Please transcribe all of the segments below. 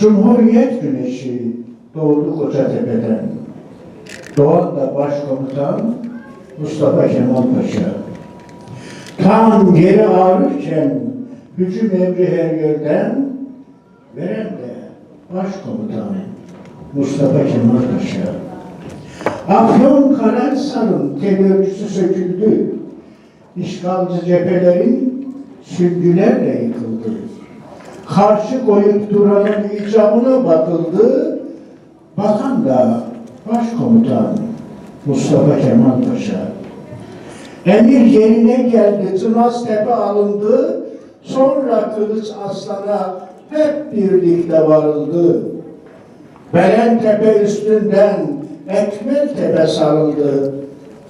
Cumhuriyet güneşi doğdu Kocatepe'den. Doğan da başkomutan Mustafa Kemal Paşa. Tam geri ağrırken hücum emri her yerden veren de başkomutan Mustafa Kemal Paşa. Afyon Karahisar'ın terörcüsü söküldü. İşgalci cephelerin süngülerle yıkıldı. Karşı koyup duranın icabına bakıldı. Bakan da başkomutan Mustafa Kemal Paşa. Emir yerine geldi, Tınaztepe alındı. Sonra Kılıç Aslan'a hep birlikte varıldı. Belentepe üstünden Ekmeltepe sarıldı.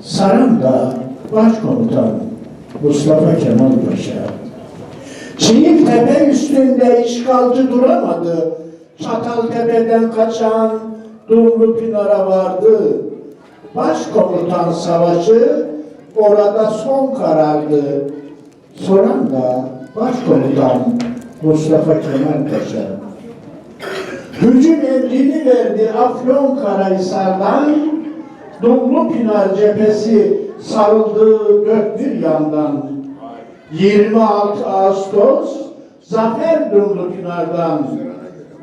Saran da başkomutan Mustafa Kemal Paşa. Çiğiltepe üstünde işgalci duramadı. Çataltepe'den kaçan Dumlu Pınar'a vardı. Başkomutan savaşı orada son karardı. Soran da başkomutan Mustafa Kemal Paşa. Hücum emrini verdi Afyon Karahisar'dan, Dumlu Pinar cephesi sarıldı dört bir yandan. 26 Ağustos Zafer Dumlu Pinar'dan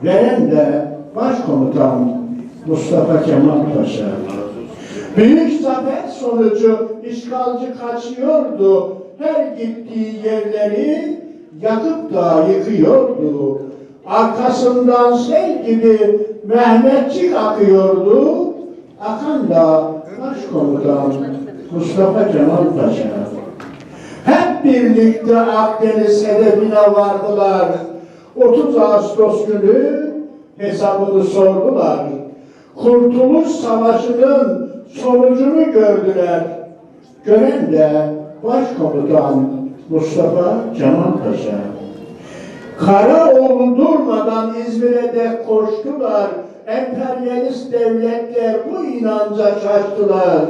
veren de Başkomutan Mustafa Kemal Paşa. Büyük zafer sonucu işgalci kaçıyordu. Her gittiği yerleri yakıp da yıkıyordu. Arkasından sel gibi Mehmetçik akıyordu. Akan da Başkomutan Mustafa Kemal Paşa. Birlikte Akdeniz hedefine vardılar. 30 Ağustos günü hesabını sordular. Kurtuluş Savaşı'nın sonucunu gördüler. Gören de Başkomutan Mustafa Kemal Paşa. Karaoğlu durmadan İzmir'e de koştular. Emperyalist devletler bu inanca şaştılar.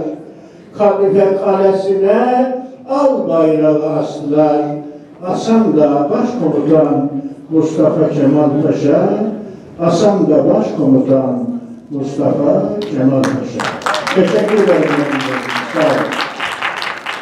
Kadife Kalesi'ne al bayrağı astılar. Asan da başkomutan Mustafa Kemal Paşa, Asan da başkomutan Mustafa Kemal Paşa. Teşekkür ederim. Sağ olun.